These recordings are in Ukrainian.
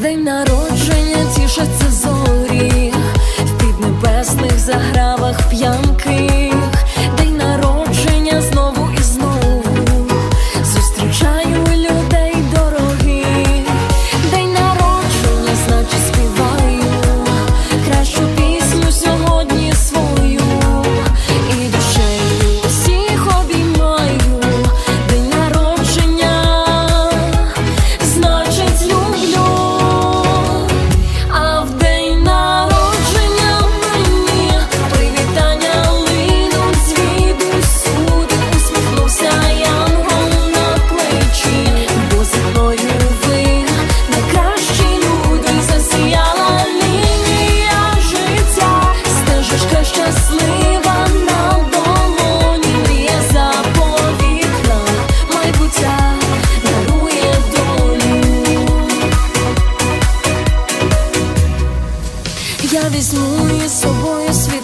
день народження тішаться зорі, в піднебесних загравах п'ян. візьму із собою світ.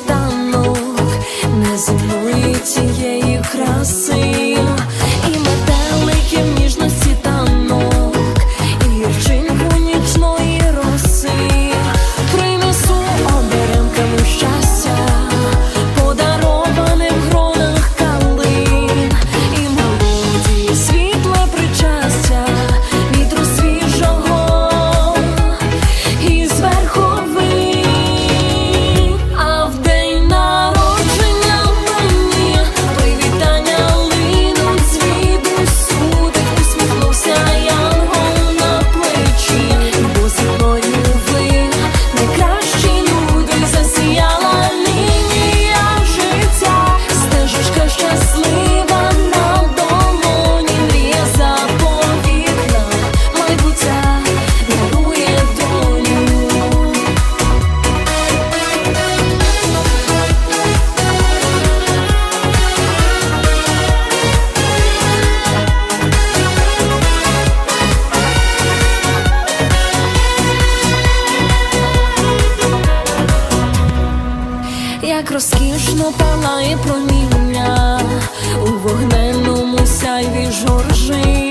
Безстрашно палає проміння у вогненному сяйві жоржи.